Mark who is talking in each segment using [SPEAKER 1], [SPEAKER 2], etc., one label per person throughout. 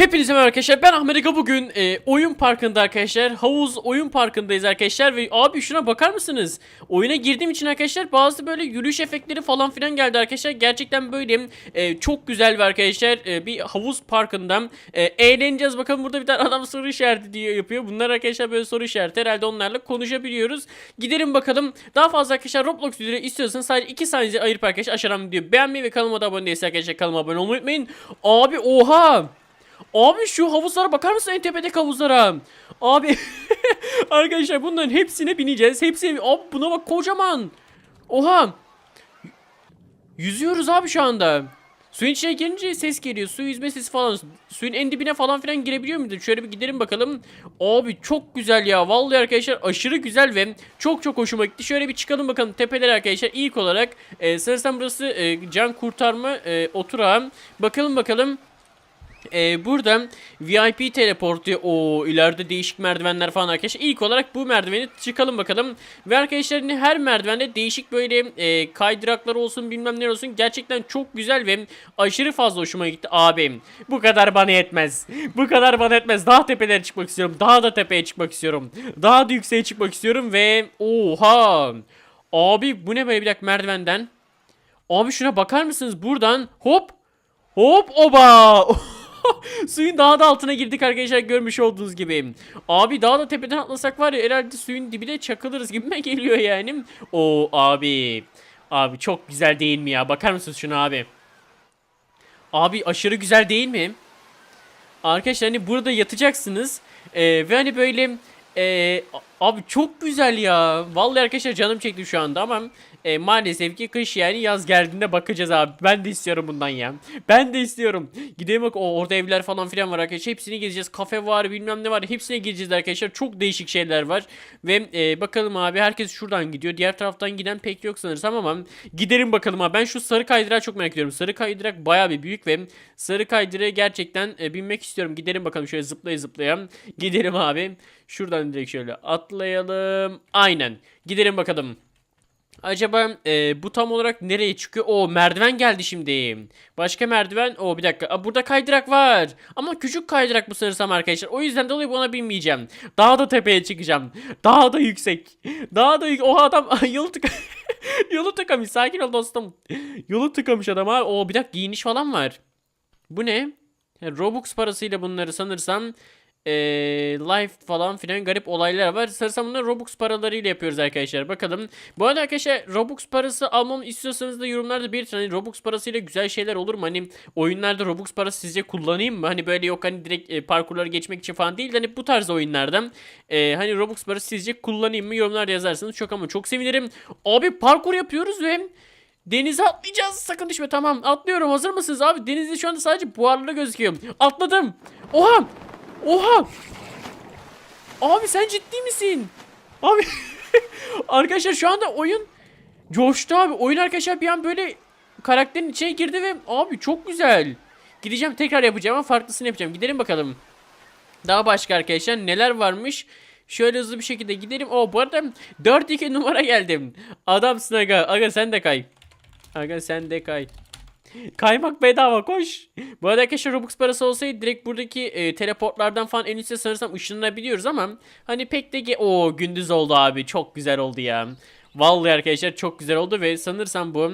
[SPEAKER 1] Hepinize merhaba arkadaşlar. Ben Ahmet Ega bugün e, oyun parkında arkadaşlar havuz oyun parkındayız arkadaşlar ve abi şuna bakar mısınız? Oyuna girdiğim için arkadaşlar bazı böyle yürüyüş efektleri falan filan geldi arkadaşlar. Gerçekten böyle e, çok güzel bir arkadaşlar e, bir havuz parkında e, eğleneceğiz. Bakalım burada bir tane adam soru işareti diye yapıyor. Bunlar arkadaşlar böyle soru işareti. Herhalde onlarla konuşabiliyoruz. Gidelim bakalım. Daha fazla arkadaşlar Roblox videoları istiyorsanız sadece 2 saniye ayırıp arkadaşlar aşağıdan videoyu beğenmeyi ve kanalıma da abone değilseniz arkadaşlar kanalıma abone olmayı unutmayın. Abi oha Abi şu havuzlara bakar mısın en tepedeki havuzlara? Abi arkadaşlar bunların hepsine bineceğiz. Hepsine abi buna bak kocaman. Oha. Yüzüyoruz abi şu anda. Suyun içine girince ses geliyor. Su yüzme sesi falan. Suyun en dibine falan filan girebiliyor muydu? Şöyle bir gidelim bakalım. Abi çok güzel ya. Vallahi arkadaşlar aşırı güzel ve çok çok hoşuma gitti. Şöyle bir çıkalım bakalım tepelere arkadaşlar. İlk olarak e, sanırsam burası e, can kurtarma e, oturağı. Bakalım bakalım. Ee, burada VIP teleportu o ileride değişik merdivenler falan arkadaşlar. İlk olarak bu merdiveni çıkalım bakalım. Ve arkadaşlar her merdivende değişik böyle e, kaydıraklar olsun bilmem ne olsun. Gerçekten çok güzel ve aşırı fazla hoşuma gitti abim. Bu kadar bana yetmez. Bu kadar bana yetmez. Daha tepelere çıkmak istiyorum. Daha da tepeye çıkmak istiyorum. Daha da yükseğe çıkmak istiyorum ve oha. Abi bu ne böyle bir dakika merdivenden. Abi şuna bakar mısınız buradan hop hop oba. suyun daha da altına girdik arkadaşlar görmüş olduğunuz gibi. Abi daha da tepeden atlasak var ya herhalde suyun dibine çakılırız gibime geliyor yani. O abi. Abi çok güzel değil mi ya? Bakar mısınız şuna abi? Abi aşırı güzel değil mi? Arkadaşlar hani burada yatacaksınız. Ee, ve hani böyle ee, abi çok güzel ya. Vallahi arkadaşlar canım çekti şu anda ama e, maalesef ki kış yani yaz geldiğinde bakacağız abi. Ben de istiyorum bundan ya. Ben de istiyorum. Gidelim bak o orada evler falan filan var arkadaşlar. Hepsini gezeceğiz. Kafe var bilmem ne var. Hepsine gireceğiz arkadaşlar. Çok değişik şeyler var. Ve e, bakalım abi herkes şuradan gidiyor. Diğer taraftan giden pek yok sanırsam ama gidelim bakalım abi. Ben şu sarı kaydırağı çok merak ediyorum. Sarı kaydırak baya bir büyük ve sarı kaydırağı gerçekten e, binmek istiyorum. Gidelim bakalım şöyle zıplaya zıplaya. Gidelim abi. Şuradan direkt şöyle atlayalım. Aynen. Gidelim bakalım. Acaba e, bu tam olarak nereye çıkıyor? O merdiven geldi şimdi. Başka merdiven. O bir dakika. Aa, burada kaydırak var. Ama küçük kaydırak bu sanırsam arkadaşlar. O yüzden dolayı buna binmeyeceğim. Daha da tepeye çıkacağım. Daha da yüksek. Daha da yüksek. Oha adam yolu tık yolu tıkamış. Sakin ol dostum. Yolu tıkamış adam abi. O bir dakika giyiniş falan var. Bu ne? Robux parasıyla bunları sanırsam e, life falan filan garip olaylar var. Sanırsam bunları Robux paralarıyla yapıyoruz arkadaşlar. Bakalım. Bu arada arkadaşlar Robux parası almamı istiyorsanız da yorumlarda belirtin. Hani Robux parasıyla güzel şeyler olur mu? Hani oyunlarda Robux parası sizce kullanayım mı? Hani böyle yok hani direkt e, parkurları geçmek için falan değil. de Hani bu tarz oyunlardan e, hani Robux parası sizce kullanayım mı? Yorumlarda yazarsanız çok ama çok sevinirim. Abi parkur yapıyoruz ve Denize atlayacağız. Sakın düşme. Tamam. Atlıyorum. Hazır mısınız abi? Denizde şu anda sadece buharlı gözüküyor. Atladım. Oha! Oha! Abi sen ciddi misin? Abi arkadaşlar şu anda oyun coştu abi. Oyun arkadaşlar bir an böyle karakterin içine girdi ve abi çok güzel. Gideceğim tekrar yapacağım ama farklısını yapacağım. Gidelim bakalım. Daha başka arkadaşlar neler varmış? Şöyle hızlı bir şekilde gidelim. O bu arada 4-2 numara geldim. Adamsın aga. Aga sen de kay. Aga sen de kay. Kaymak bedava koş. Bu arada arkadaşlar Robux parası olsaydı direkt buradaki e, teleportlardan falan en üstte sanırsam ışınlanabiliyoruz ama hani pek de o gündüz oldu abi çok güzel oldu ya. Vallahi arkadaşlar çok güzel oldu ve sanırsam bu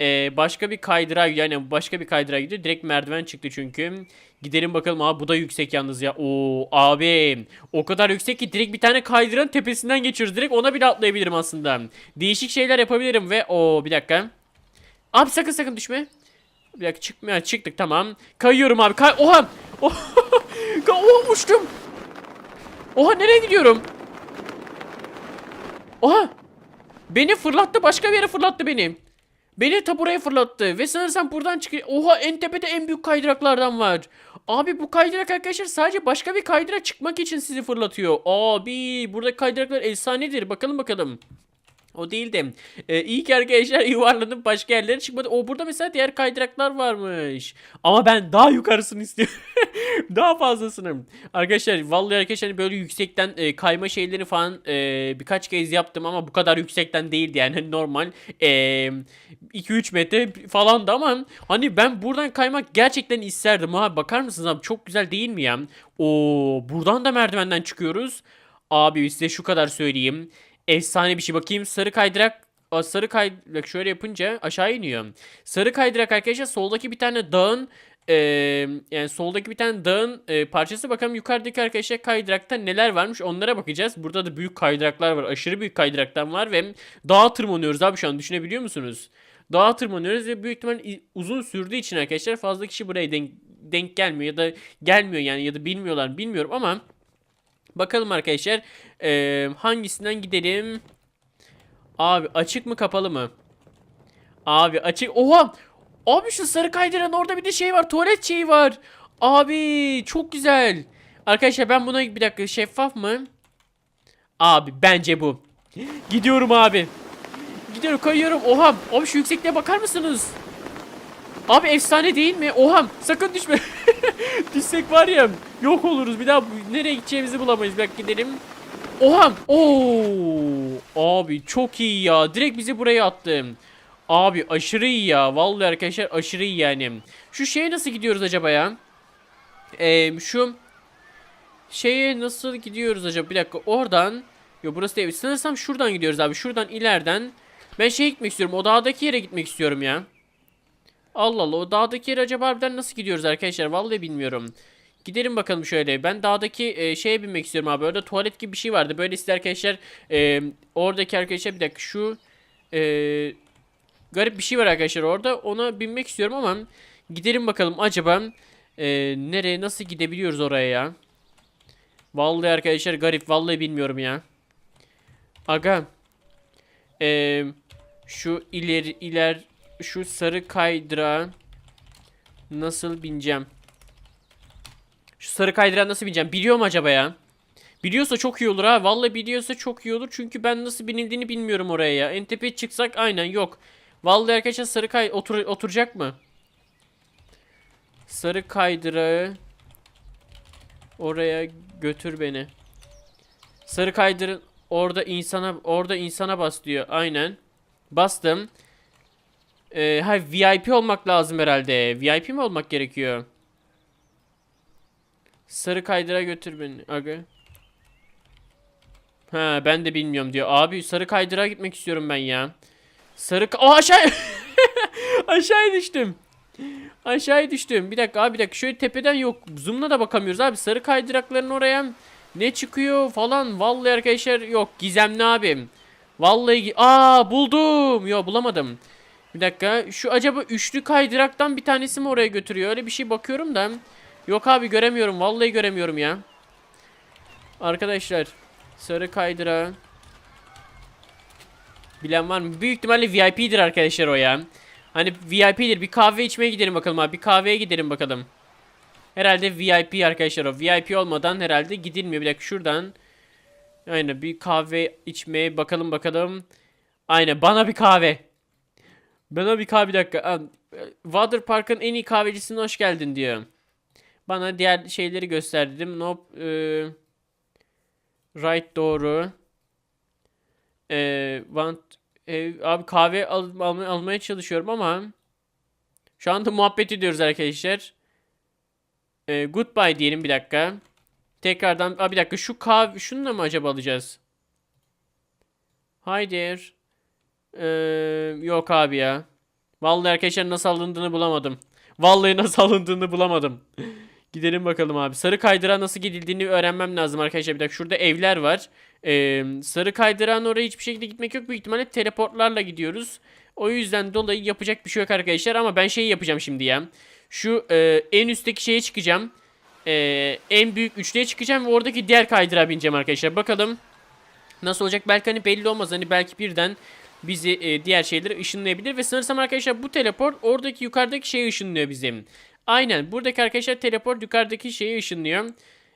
[SPEAKER 1] e, başka bir kaydıra yani başka bir kaydıra gidiyor. Direkt merdiven çıktı çünkü. Gidelim bakalım abi bu da yüksek yalnız ya. Oo abi o kadar yüksek ki direkt bir tane kaydıranın tepesinden geçiyoruz. Direkt ona bile atlayabilirim aslında. Değişik şeyler yapabilirim ve o bir dakika. Abi sakın sakın düşme. Bir dakika çıkmıyor. Çıktık tamam. Kayıyorum abi. Kay Oha. Oha. Oha uçtum. Oha nereye gidiyorum? Oha. Beni fırlattı. Başka bir yere fırlattı beni. Beni ta buraya fırlattı. Ve sanırsam buradan çıkıyor. Oha en tepede en büyük kaydıraklardan var. Abi bu kaydırak arkadaşlar sadece başka bir kaydırak çıkmak için sizi fırlatıyor. Abi burada kaydıraklar efsanedir. Bakalım bakalım. O değil de e, ki arkadaşlar yuvarlanıp başka yerlere çıkmadı. O burada mesela diğer kaydıraklar varmış. Ama ben daha yukarısını istiyorum. daha fazlasını. Arkadaşlar vallahi arkadaşlar hani böyle yüksekten e, kayma şeyleri falan e, birkaç kez yaptım ama bu kadar yüksekten değildi yani Hani normal e, 2-3 metre falandı ama hani ben buradan kaymak gerçekten isterdim ha bakar mısınız abi çok güzel değil mi ya? Oo buradan da merdivenden çıkıyoruz. Abi size şu kadar söyleyeyim. Efsane bir şey bakayım. Sarı kaydırak Aa, sarı kaydırak şöyle yapınca aşağı iniyor. Sarı kaydırak arkadaşlar soldaki bir tane dağın e, yani soldaki bir tane dağın e, parçası bakalım yukarıdaki arkadaşlar kaydırakta neler varmış onlara bakacağız. Burada da büyük kaydıraklar var. Aşırı büyük kaydıraktan var ve dağa tırmanıyoruz abi şu an düşünebiliyor musunuz? Dağa tırmanıyoruz ve büyük ihtimal uzun sürdüğü için arkadaşlar fazla kişi buraya denk, denk gelmiyor ya da gelmiyor yani ya da bilmiyorlar bilmiyorum ama Bakalım arkadaşlar. Ee, hangisinden gidelim? Abi açık mı kapalı mı? Abi açık. Oha! Abi şu sarı kaydıran orada bir de şey var. Tuvalet şeyi var. Abi çok güzel. Arkadaşlar ben buna bir dakika şeffaf mı? Abi bence bu. Gidiyorum abi. Gidiyorum kayıyorum. Oha! Abi şu yüksekliğe bakar mısınız? Abi efsane değil mi? Oha! Sakın düşme. Düşsek var ya yok oluruz. Bir daha nereye gideceğimizi bulamayız. Bak gidelim. Oha! Oo! Abi çok iyi ya. Direkt bizi buraya attım. Abi aşırı iyi ya. Vallahi arkadaşlar aşırı iyi yani. Şu şeye nasıl gidiyoruz acaba ya? Ee, şu şeye nasıl gidiyoruz acaba? Bir dakika oradan. Yo burası değil. Sanırsam şuradan gidiyoruz abi. Şuradan ileriden. Ben şeye gitmek istiyorum. O dağdaki yere gitmek istiyorum ya. Allah Allah o dağdaki yere acaba harbiden nasıl gidiyoruz arkadaşlar? Vallahi bilmiyorum. Gidelim bakalım şöyle. Ben dağdaki e, şeye binmek istiyorum abi. Orada tuvalet gibi bir şey vardı. Böyle size arkadaşlar e, oradaki arkadaşlar bir dakika şu e, garip bir şey var arkadaşlar orada. Ona binmek istiyorum ama gidelim bakalım acaba e, nereye nasıl gidebiliyoruz oraya ya? Vallahi arkadaşlar garip. Vallahi bilmiyorum ya. Aga. E, şu ileri iler şu sarı kaydırağa nasıl bineceğim? Şu sarı kaydırağa nasıl bineceğim? Biliyor mu acaba ya? Biliyorsa çok iyi olur ha. Vallahi biliyorsa çok iyi olur. Çünkü ben nasıl binildiğini bilmiyorum oraya ya. En tepeye çıksak aynen yok. Vallahi arkadaşlar sarı kay otur oturacak mı? Sarı kaydırağı oraya götür beni. Sarı kaydırın orada insana orada insana bas diyor. Aynen. Bastım. Ee, ha VIP olmak lazım herhalde. VIP mi olmak gerekiyor? Sarı kaydıra götür beni. Aga. Ha ben de bilmiyorum diyor. Abi sarı kaydıra gitmek istiyorum ben ya. Sarı ka- Aa, aşağı aşağıya düştüm. Aşağıya düştüm. Bir dakika abi bir dakika. Şöyle tepeden yok. Zoom'la da bakamıyoruz abi. Sarı kaydırakların oraya ne çıkıyor falan. Vallahi arkadaşlar yok. Gizemli abim. Vallahi gi- aa buldum. Yok bulamadım. Bir dakika. Şu acaba üçlü kaydıraktan bir tanesi mi oraya götürüyor? Öyle bir şey bakıyorum da. Yok abi göremiyorum. Vallahi göremiyorum ya. Arkadaşlar. Sarı kaydıra. Bilen var mı? Büyük ihtimalle VIP'dir arkadaşlar o ya. Hani VIP'dir. Bir kahve içmeye gidelim bakalım abi. Bir kahveye gidelim bakalım. Herhalde VIP arkadaşlar o. VIP olmadan herhalde gidilmiyor. Bir dakika şuradan. Aynen bir kahve içmeye bakalım bakalım. Aynen bana bir kahve. Bana bir kahve bir dakika. Water Park'ın en iyi kahvecisine hoş geldin diyor. Bana diğer şeyleri gösterdim. Nope. e, right doğru. E, want, e, abi kahve al, almaya, almaya çalışıyorum ama şu anda muhabbet ediyoruz arkadaşlar. E, goodbye diyelim bir dakika. Tekrardan Aa, bir dakika şu kahve şunu da mı acaba alacağız? Hi there. Ee, yok abi ya. Vallahi arkadaşlar nasıl alındığını bulamadım. Vallahi nasıl alındığını bulamadım. Gidelim bakalım abi. Sarı kaydırağa nasıl gidildiğini öğrenmem lazım arkadaşlar. Bir dakika şurada evler var. Ee, sarı kaydırağın oraya hiçbir şekilde gitmek yok. Büyük ihtimalle teleportlarla gidiyoruz. O yüzden dolayı yapacak bir şey yok arkadaşlar. Ama ben şeyi yapacağım şimdi ya. Şu e, en üstteki şeye çıkacağım. E, en büyük üçlüye çıkacağım ve oradaki diğer kaydırağa bineceğim arkadaşlar. Bakalım nasıl olacak. Belki hani belli olmaz. Hani belki birden bizi e, diğer şeyleri ışınlayabilir. Ve sanırsam arkadaşlar bu teleport oradaki yukarıdaki şeyi ışınlıyor bizim. Aynen buradaki arkadaşlar teleport yukarıdaki şeyi ışınlıyor.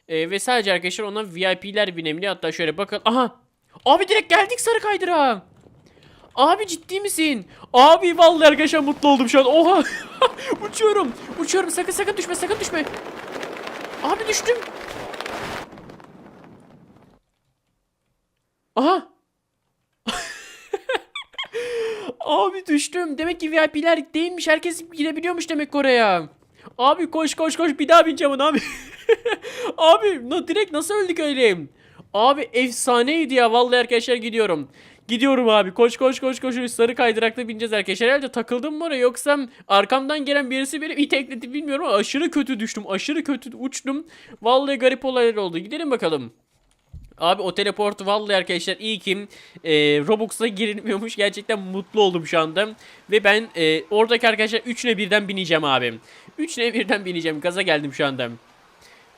[SPEAKER 1] E, ve sadece arkadaşlar ona VIP'ler binebiliyor. Hatta şöyle bakın. Aha. Abi direkt geldik sarı kaydırağa. Abi ciddi misin? Abi vallahi arkadaşlar mutlu oldum şu an. Oha. uçuyorum. Uçuyorum. Sakın sakın düşme. Sakın düşme. Abi düştüm. Aha. Abi düştüm. Demek ki VIP'ler değilmiş. Herkes girebiliyormuş demek oraya. Abi koş koş koş bir daha bineceğim ona abi. abi no, direkt nasıl öldük öyle? Abi efsaneydi ya vallahi arkadaşlar gidiyorum. Gidiyorum abi koş koş koş koş sarı kaydırakla bineceğiz arkadaşlar. Herhalde takıldım mı oraya yoksa arkamdan gelen birisi beni itekledi bilmiyorum ama aşırı kötü düştüm. Aşırı kötü uçtum. Vallahi garip olaylar oldu. Gidelim bakalım. Abi o teleport vallahi arkadaşlar iyi ki e, Robux'a girilmiyormuş. Gerçekten mutlu oldum şu anda. Ve ben e, oradaki arkadaşlar 3'üne birden bineceğim abi. 3'üne birden bineceğim. Gaza geldim şu anda.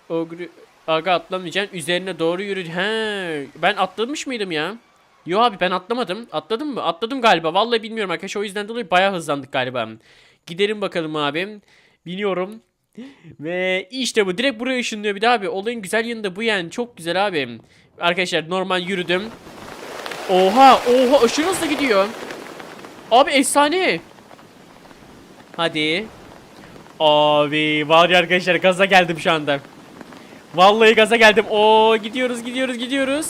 [SPEAKER 1] Ogre, aga atlamayacaksın. Üzerine doğru yürü. He, ben atlamış mıydım ya? Yo abi ben atlamadım. Atladım mı? Atladım galiba. Vallahi bilmiyorum arkadaşlar. O yüzden dolayı bayağı hızlandık galiba. Gidelim bakalım abi. Biniyorum. Ve işte bu direkt buraya ışınlıyor bir de abi. Olayın güzel yanı da bu yani. Çok güzel abi. Arkadaşlar normal yürüdüm. Oha oha aşırı hızlı gidiyor. Abi efsane. Hadi. Abi var ya arkadaşlar gaza geldim şu anda. Vallahi gaza geldim. Oo gidiyoruz gidiyoruz gidiyoruz.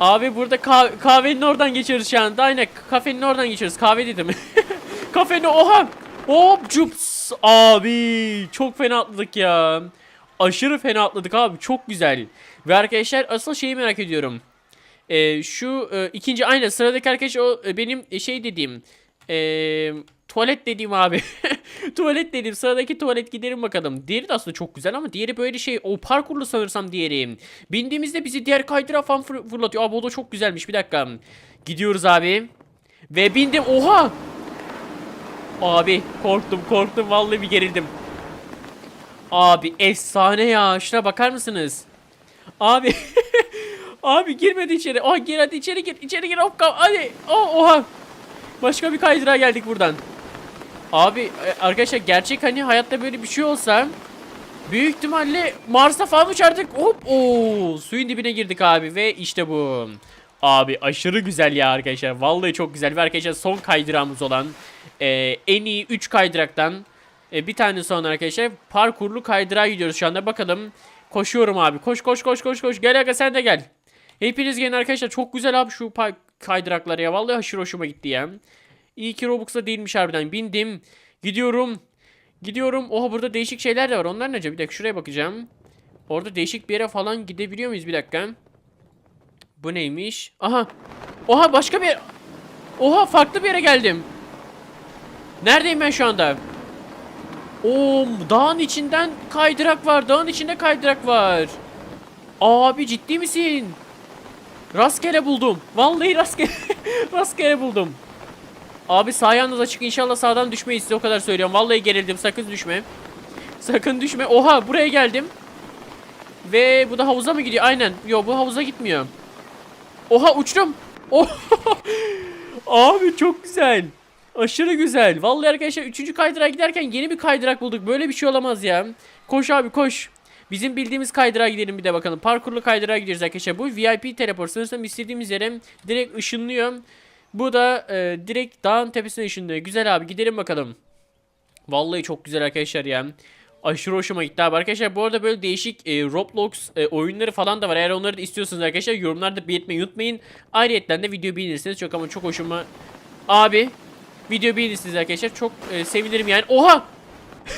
[SPEAKER 1] Abi burada kah- kahvenin oradan geçiyoruz şu anda. Aynen kafenin oradan geçiyoruz. Kahve dedim. Kafenin oha. Hop cups. Abi çok fena atladık ya. Aşırı fena atladık abi. Çok güzel. Ve arkadaşlar asıl şeyi merak ediyorum. Ee, şu e, ikinci aynen sıradaki arkadaş o e, benim e, şey dediğim e, tuvalet dediğim abi. tuvalet dediğim sıradaki tuvalet gidelim bakalım. Diğeri de aslında çok güzel ama diğeri böyle şey o parkurlu sanırsam diğeri. Bindiğimizde bizi diğer kaydıra falan fır- fırlatıyor. Abi o da çok güzelmiş bir dakika. Gidiyoruz abi. Ve bindim oha. Abi korktum korktum vallahi bir gerildim. Abi efsane ya şuna bakar mısınız? Abi Abi girmedi içeri. Oh gir hadi içeri gir. İçeri gir. Hop kal- hadi. Oh, oha. Başka bir kaydırağa geldik buradan. Abi e, arkadaşlar gerçek hani hayatta böyle bir şey olsa büyük ihtimalle Mars'ta falan uçardık. Hop o suyun dibine girdik abi ve işte bu. Abi aşırı güzel ya arkadaşlar. Vallahi çok güzel ve arkadaşlar son kaydırağımız olan e, en iyi 3 kaydıraktan e, bir tane sonra arkadaşlar parkurlu kaydırağa gidiyoruz şu anda. Bakalım koşuyorum abi. Koş koş koş koş koş. Gel aga sen de gel. Hepiniz gelin arkadaşlar. Çok güzel abi şu pa- kaydıraklar ya. Vallahi aşırı hoşuma gitti ya. İyi ki Robux'ta değilmiş harbiden. Bindim. Gidiyorum. Gidiyorum. Oha burada değişik şeyler de var. Onlar ne acaba? Bir dakika şuraya bakacağım. Orada değişik bir yere falan gidebiliyor muyuz? Bir dakika. Bu neymiş? Aha. Oha başka bir... Oha farklı bir yere geldim. Neredeyim ben şu anda? Oo, dağın içinden kaydırak var. Dağın içinde kaydırak var. Abi ciddi misin? Rastgele buldum. Vallahi rastgele rastgele buldum. Abi sağ yalnız açık inşallah sağdan düşmeyiz size o kadar söylüyorum. Vallahi gerildim sakın düşme. Sakın düşme. Oha buraya geldim. Ve bu da havuza mı gidiyor? Aynen. Yo bu havuza gitmiyor. Oha uçtum. Oh. Abi çok güzel. Aşırı güzel. Vallahi arkadaşlar 3. kaydırağa giderken yeni bir kaydırak bulduk. Böyle bir şey olamaz ya. Koş abi koş. Bizim bildiğimiz kaydırağa gidelim bir de bakalım. Parkurlu kaydırağa gidiyoruz arkadaşlar. Bu VIP teleport. Sanırsam istediğimiz yere direkt ışınlıyor. Bu da e, direkt dağın tepesine ışınlıyor. Güzel abi gidelim bakalım. Vallahi çok güzel arkadaşlar ya. Aşırı hoşuma gitti abi. Arkadaşlar bu arada böyle değişik e, Roblox e, oyunları falan da var. Eğer onları da istiyorsanız arkadaşlar yorumlarda belirtmeyi unutmayın. Ayrıca de video beğenirseniz çok ama çok hoşuma... Abi video beğenirsiniz arkadaşlar. Çok e, sevinirim yani. Oha!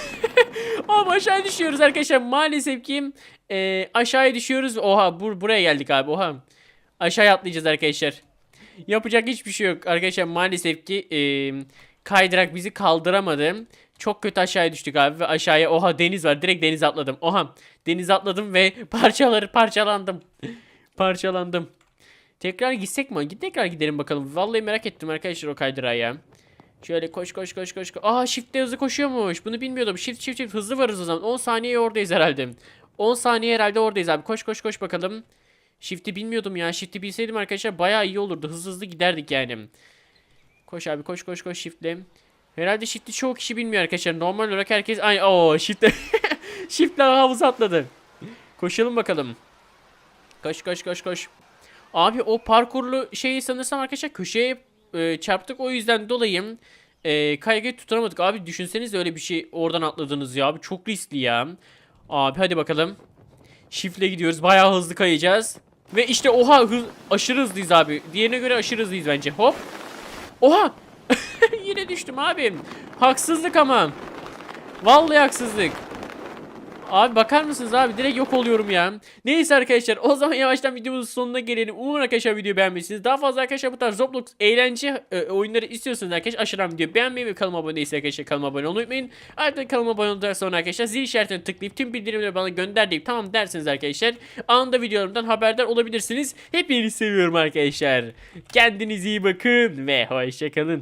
[SPEAKER 1] Abi aşağı düşüyoruz arkadaşlar. Maalesef ki e, aşağıya düşüyoruz. Oha bur buraya geldik abi. Oha. Aşağıya atlayacağız arkadaşlar. Yapacak hiçbir şey yok arkadaşlar. Maalesef ki e, kaydırak bizi kaldıramadı. Çok kötü aşağıya düştük abi ve aşağıya oha deniz var. Direkt denize atladım. Oha denize atladım ve parçaları parçalandım. parçalandım. Tekrar gitsek mi? Git tekrar gidelim bakalım. Vallahi merak ettim arkadaşlar o kaydırağı ya. Şöyle koş koş koş koş. koş. Aa shift'te hızlı koşuyormuş. Bunu bilmiyordum. Shift shift shift hızlı varız o zaman. 10 saniye oradayız herhalde. 10 saniye herhalde oradayız abi. Koş koş koş bakalım. Shift'i bilmiyordum ya. Shift'i bilseydim arkadaşlar bayağı iyi olurdu. Hızlı hızlı giderdik yani. Koş abi koş koş koş shift'le. Herhalde shift'i çoğu kişi bilmiyor arkadaşlar. Normal olarak herkes ay o shift'le shift'le havuza atladı. Koşalım bakalım. Koş koş koş koş. Abi o parkurlu şeyi sanırsam arkadaşlar köşeye e, çarptık. O yüzden dolayı e, kaygıyı tutunamadık. Abi düşünsenize öyle bir şey oradan atladınız ya. Abi çok riskli ya. Abi hadi bakalım. Şifle gidiyoruz. Bayağı hızlı kayacağız. Ve işte oha hız, aşırı hızlıyız abi. Diğerine göre aşırı hızlıyız bence. Hop. Oha. Yine düştüm abi. Haksızlık ama. Vallahi haksızlık. Abi bakar mısınız abi direkt yok oluyorum ya. Neyse arkadaşlar o zaman yavaştan videomuzun sonuna gelelim. Umarım arkadaşlar videoyu beğenmişsiniz. Daha fazla arkadaşlar bu tarz Roblox eğlence e, oyunları istiyorsanız arkadaşlar aşağıdan videoyu beğenmeyi ve kanalıma abone değilseniz arkadaşlar kanalıma abone olmayı unutmayın. Ayrıca kanalıma abone olduktan sonra arkadaşlar zil işaretini tıklayıp tüm bildirimleri bana gönder deyip tamam derseniz arkadaşlar anında videolarımdan haberdar olabilirsiniz. Hepinizi seviyorum arkadaşlar. Kendinize iyi bakın ve hoşçakalın.